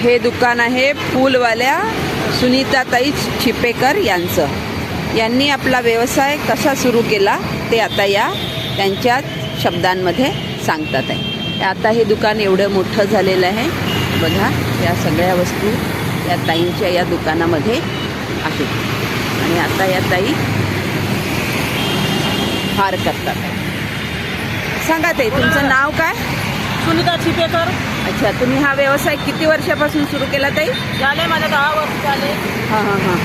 हे दुकान आहे फूलवाल्या सुनीताताई चिपेकर यांचं. यांनी आपला व्यवसाय कसा सुरू केला ते आता या त्यांच्या शब्दांमध्ये सांगतात आहे. आता हे दुकान एवढं मोठं झालेलं आहे. बघा या सगळ्या वस्तू या ताईंच्या या दुकानामध्ये आहेत. आणि आता या ताई हार करतात. सांगा ते तुमचं नाव काय? सुनीता चिपेकर. अच्छा तुम्ही हा व्यवसाय किती वर्षापासून सुरू केला ताई? झाले माझे दहा वर्ष झाले. हां हां हां.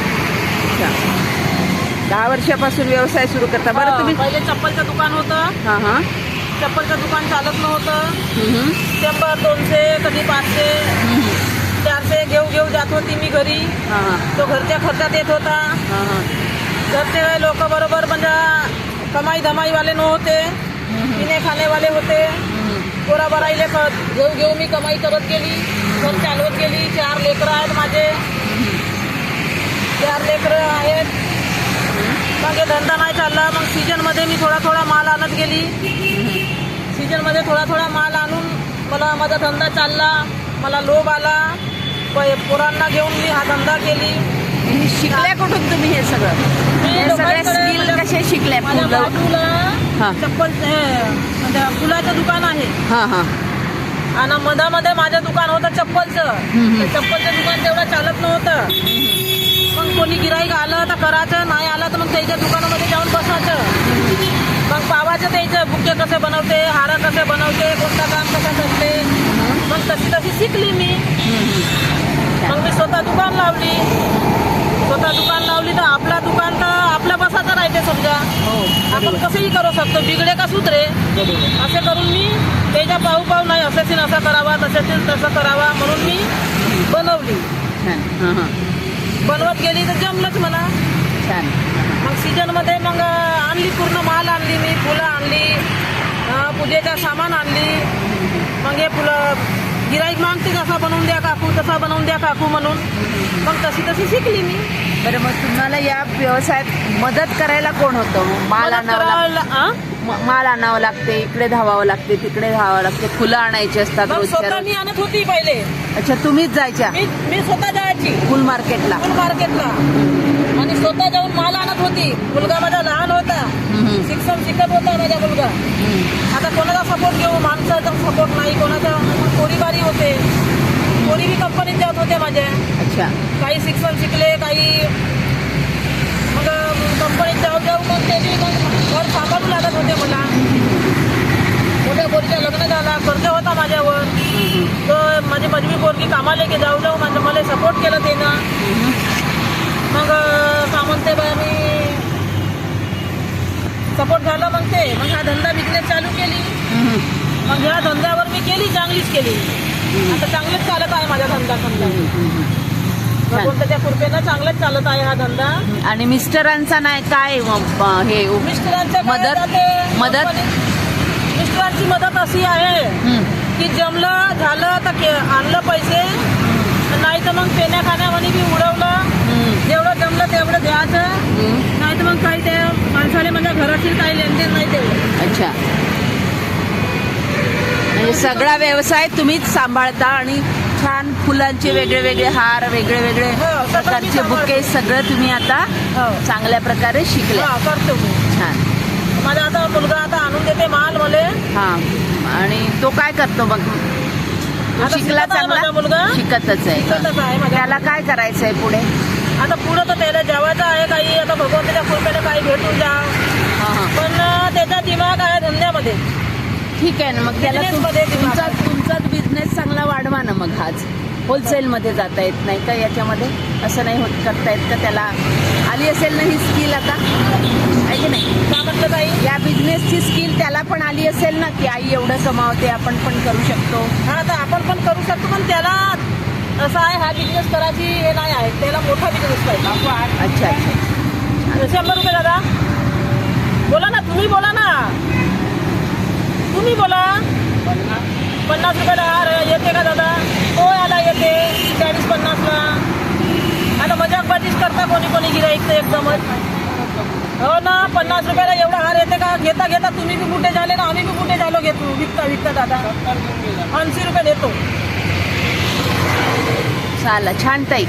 अच्छा. दहा वर्षापासून व्यवसाय सुरू करता. बरं तुम्ही पहिले चप्पलचं दुकान होतं. हां हां. चप्पलचं दुकान चालत नव्हतं. शंभर दोनशे कधी पाचशे. चारशे घेऊ घेऊ जात होती मी घरी. हां हां. तो घरच्या खर्चात येत होता. हां हां. घरचे लोक बरोबर म्हणजे कमाई धमाईवाले नव्हते पिणे खाणेवाले होते. हम्म. पोरा बराईले क- घेऊ घेऊ मी कमाई करत गेली घर चालवत गेली चार लेकरं आहेत माझे. चार लेकरं आहेत. मग हे धंदा नाही चालला मग सीजनमध्ये मी थोडा थोडा माल आणत गेली. सीजनमध्ये थोडा थोडा माल आणून मला माझा धंदा चालला मला लोभ आला. प- पोरांना घेऊन मी हा धंदा केली. शिकल्या कुठून तुम्ही हे सगळं? मी सगळे लोकांकडे स्किल कसे शिकले माझ्या फुलं- बाजूला हा. चप्पल फुलाचं दुकान आहे. हां हां. आणि मधामध्ये माझं दुकान होतं चप्पलचं. ते चप्पलचं दुकान तेवढं चालत नव्हतं. मग कोणी गिराईक आलं तर करायचं नाही आलं तर मग त्याच्या दुकानामध्ये जाऊन बसायचं. मग पावाचं त्याचं बुके कसे बनवते हार कसे बनवते कोणतं काम कसं करते. मग तशी तशी शिकली मी. मग मी स्वतः दुकान लावली. स्वतः दुकान लावली तर आपला दुकान तर आपल्या बसाचं राहते समजा. हो आपण कसंही करू शकतो. बिगडे का सुधरे? असे करून मी त्याच्या पाहू पाहू नाही असेच असं करावा तसेच तसं करावा म्हणून मी बनवली. बनवत गेली तर जमलंच मला. छान. मग सीजनमध्ये मग आणली पूर्ण माल आणली मी फुलं आणली पूजेचं सामान आणली. मग हे फुलं गिराईक मागते जसा बनवून द्या काकू तसा बनवून द्या काकू म्हणून. मग तशी तशी शिकली मी. बरं मग तुम्हाला या व्यवसायात मदत करायला कोण होतं? माल आणावं माल आणावं लागते इकडे धावावं लागते तिकडे धावावं लागते फुलं आणायची असतात मग रोजच्या स्वतः रोज. मी आणत होती पहिले. अच्छा तुम्हीच जायच्या? मी मी स्वतः जायची. फुल मार्केटला. फुल मार्केटला. आणि स्वतः जाऊन माल आणत होती. मुलगा माझा लहान होता. हम्म, शिक्षण शिकत होता माझा मुलगा. आता कोणाचा सपोर्ट घेऊ? माणसाचा सपोर्ट नाही कोणाचा होते. बी कंपनीत जात होते माझ्या. अच्छा. काही शिक्षण शिकले काही मग कंपनीत जाऊ जाऊ मग ते बी मग घर सांभाळू लागत होते मला. मोठ्या पोरीचं लग्न झाला कर्ज होता माझ्यावर. तर माझी मजबी पोरगी कामाला की जाऊ जाऊ माझं मला सपोर्ट केलं त्यानं. मग सामंते बाय मी सपोर्ट झाला मग ते. मग हा धंदा बिझनेस चालू केली. मग ह्या धंद्यावर मी केली चांगलीच केली. आता चांगलेच चालत आहे माझा धंदा समजा. भगवंताच्या कृपेनं चांगलंच चालत आहे हा धंदा. आणि मिस्टरांचा नाही काय म- म- हे मिस्टरांच्या काय मदत? मदत? मिस्टरांची मदत अशी आहे. की जमलं झालं तर आणलं पैसे. नाही तर मग पेण्या खाण्यामध्ये बी उडवलं. जेवढं जमलं तेवढं द्यायचं. नाही तर मग काही त्या माणसाने माझ्या घरातील काही लेनदेन नाही तेवढं अच्छा. म्हणजे सगळा व्यवसाय तुम्हीच सांभाळता आणि छान फुलांचे वेगळे वेगळे हार वेगळे वेगळे हो, प्रकारचे. बुके सगळं तुम्ही आता हो. चांगल्या प्रकारे शिकले. करतो मी. छान. माझा आता मुलगा आता आणून देते माल मले. हा आणि तो काय करतो मग तो शिकला चांगला? मुलगा. शिकतच आहे. त्याला काय करायचंय पुढे? आता पुढं तर त्याला जेवायचं आहे काही. आता भगवंताच्या कृपेने काही भेटून जा. पण त्याचा दिमाग आहे धंद्यामध्ये. ठीक आहे ना मग त्याला तुमचा तुमचाच बिझनेस चांगला वाढवा ना मग हाच होलसेलमध्ये जाता येत नाही का याच्यामध्ये? असं नाही होत करता येत का त्याला? आली असेल ना ही स्किल आता? आहे की नाही? का म्हटलं ताई या बिझनेसची स्किल त्याला पण आली असेल ना की आई एवढं कमावते आपण पण करू शकतो. हा आता आपण पण करू शकतो पण त्याला असं आहे हा बिझनेस करायची हे नाही आहे. त्याला मोठा बिझनेस पाहिजे. अच्छा अच्छा. शंभर रुपये दादा. बोला ना तुम्ही बोला ना. तुम्ही बोला. पन्नास रुपयाला हार येते का दादा? हो याला येते. चाळीस पन्नासला. आता मजाकबाजीच करता कोणी कोणी गिराईक एकदमच. हो ना पन्नास रुपयाला एवढा हार येते का? घेता घेता तुम्ही बी कुठे झाले ना आम्ही बी कुठे झालो घेतो. विकता विकता दादा. ऐंशी रुपये देतो. चाल छान ताई.